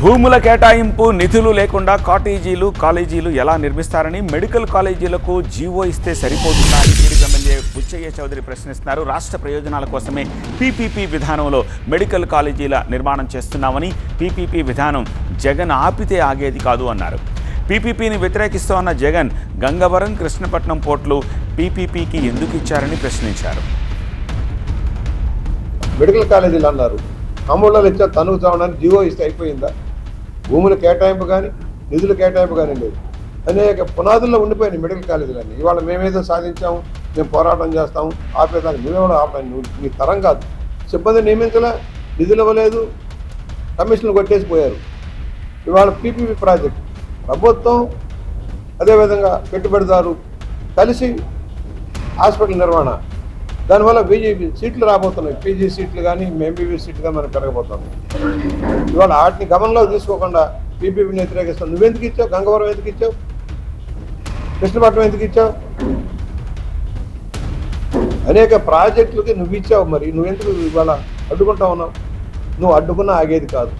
భూముల కేటాయింపు నిధులు లేకుండా కాటేజీలు కాలేజీలు ఎలా నిర్మిస్తారని మెడికల్ కాలేజీలకు జీవో ఇస్తే సరిపోతుందా టీడీపీ ఎమ్మెల్యే బుచ్చయ్య చౌదరి ప్రశ్నిస్తున్నారు. రాష్ట్ర ప్రయోజనాల కోసమే పీపీపీ విధానంలో మెడికల్ కాలేజీల నిర్మాణం చేస్తున్నామని పీపీపీ విధానం జగన్ ఆపితే ఆగేది కాదు అన్నారు. పీపీపీని వ్యతిరేకిస్తోన్న జగన్ గంగవరం కృష్ణపట్నం పోర్టులు పీపీపీకి ఎందుకు ఇచ్చారని ప్రశ్నించారు. మెడికల్ కాలేజీలు అన్నారు. అమూలాలు ఇచ్చా తనుకు చావడానికి జీవో ఇస్తే అయిపోయిందా? భూముల కేటాయింపు కానీ నిధుల కేటాయింపు కానీ లేదు. అనేక పునాదుల్లో ఉండిపోయినాయి మెడికల్ కాలేజీలన్నీ. ఇవాళ మేమేదో సాధించాము మేము పోరాటం చేస్తాము ఆపేదానికి నువ్వే కూడా ఆపడానికి నువ్వు నీ తరం కాదు. సిబ్బంది నియమించలే నిధులు ఇవ్వలేదు కమిషన్లు కొట్టేసి పోయారు. ఇవాళ పీపీపీ ప్రాజెక్ట్. ప్రభుత్వం అదేవిధంగా పెట్టుబడిదారు కలిసి హాస్పిటల్ నిర్వహణ. దానివల్ల బీజేపీ సీట్లు రాబోతున్నాయి. పీజీ సీట్లు కానీ ఎంబీబీ సీట్లు కానీ మనకు పెరగబోతున్నాయి ఇవాళ వాటిని గమనంలో తీసుకోకుండా పీపీపీని వ్యతిరేకిస్తాం నువ్వెందుకు ఇచ్చావు? గంగవరం ఎందుకు ఇచ్చావు? కృష్ణపట్నం ఎందుకు ఇచ్చావు? అనేక ప్రాజెక్టులకి నువ్వు ఇచ్చావు మరి. నువ్వెందుకు ఇవాళ అడ్డుకుంటా ఉన్నావు? నువ్వు అడ్డుకున్నా ఆగేది కాదు.